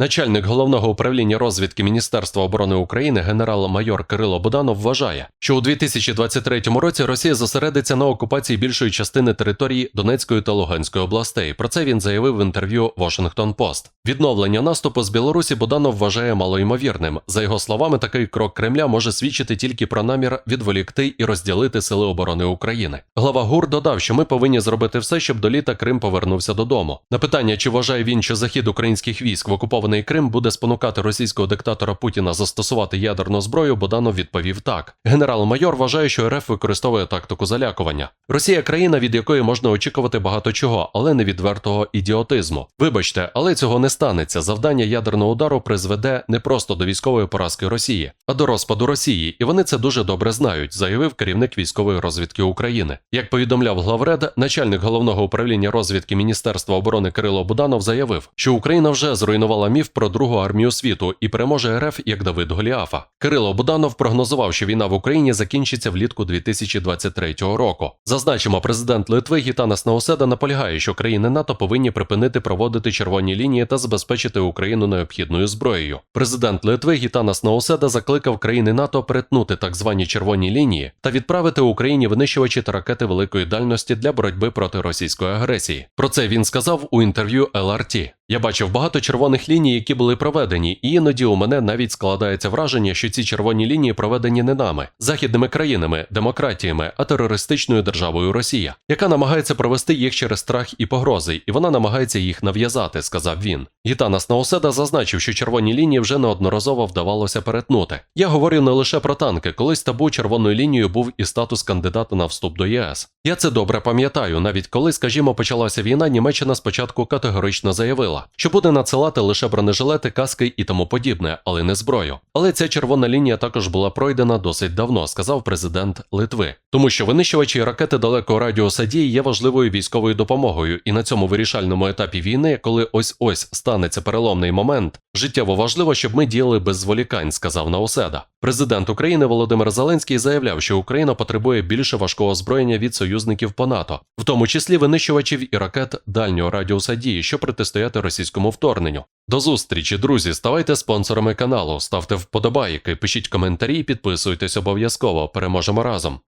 Начальник головного управління розвідки Міністерства оборони України генерал-майор Кирило Буданов вважає, що у 2023 році Росія зосередиться на окупації більшої частини території Донецької та Луганської областей. Про це він заявив в інтерв'ю Washington Post. Відновлення наступу з Білорусі Буданов вважає малоймовірним. За його словами, такий крок Кремля може свідчити тільки про намір відволікти і розділити сили оборони України. Глава ГУР додав, що ми повинні зробити все, щоб до літа Крим повернувся додому. На питання, чи вважає він, що захід українських військ в окупований Крим буде спонукати російського диктатора Путіна застосувати ядерну зброю, Буданов відповів так. Генерал-майор вважає, що РФ використовує тактику залякування. Росія країна, від якої можна очікувати багато чого, але не відвертого ідіотизму. Вибачте, але цього не станеться. Завдання ядерного удару призведе не просто до військової поразки Росії, а до розпаду Росії, і вони це дуже добре знають, заявив керівник військової розвідки України. Як повідомляв главред, начальник головного управління розвідки Міністерства оборони Кирило Буданов заявив, що Україна вже зруйнувала міф про другу армію світу і переможе РФ як Давид Голіафа. Кирило Буданов прогнозував, що війна в Україні закінчиться влітку 2023 року. Зазначимо, президент Литви Гітанас Науседа наполягає, що країни НАТО повинні припинити проводити червоні лінії та забезпечити Україну необхідною зброєю. Президент Литви Гітанас Науседа закликав країни НАТО перетнути так звані червоні лінії та відправити Україні винищувачі та ракети великої дальності для боротьби проти російської агресії. Про це він сказав у інтерв'ю LRT. Я бачив багато червоних ліній, які були проведені, і іноді у мене навіть складається враження, що ці червоні лінії проведені не нами, західними країнами, демократіями, а терористичною державою Росія, яка намагається провести їх через страх і погрози, і вона намагається їх нав'язати, сказав він. Гітанас Науседа зазначив, що червоні лінії вже неодноразово вдавалося перетнути. Я говорю не лише про танки, колись табу червоною лінією був і статус кандидата на вступ до ЄС. Я це добре пам'ятаю, навіть коли, скажімо, почалася війна, Німеччина спочатку категорично заявила, що буде надсилати лише бронежилети, каски і тому подібне, але не зброю. Але ця червона лінія також була пройдена досить давно, сказав президент Литви, тому що винищувачі ракети далекого радіуса дії є важливою військовою допомогою, і на цьому вирішальному етапі війни, коли ось ось станеться переломний момент, життєво важливо, щоб ми діяли без зволікань, сказав Науседа. Президент України Володимир Зеленський заявляв, що Україна потребує більше важкого озброєння від союзників по НАТО, в тому числі винищувачів і ракет дальнього радіуса дії, щоб протистояти російському вторгненню. До зустрічі, друзі! Ставайте спонсорами каналу, ставте вподобайки, пишіть коментарі, підписуйтесь обов'язково. Переможемо разом.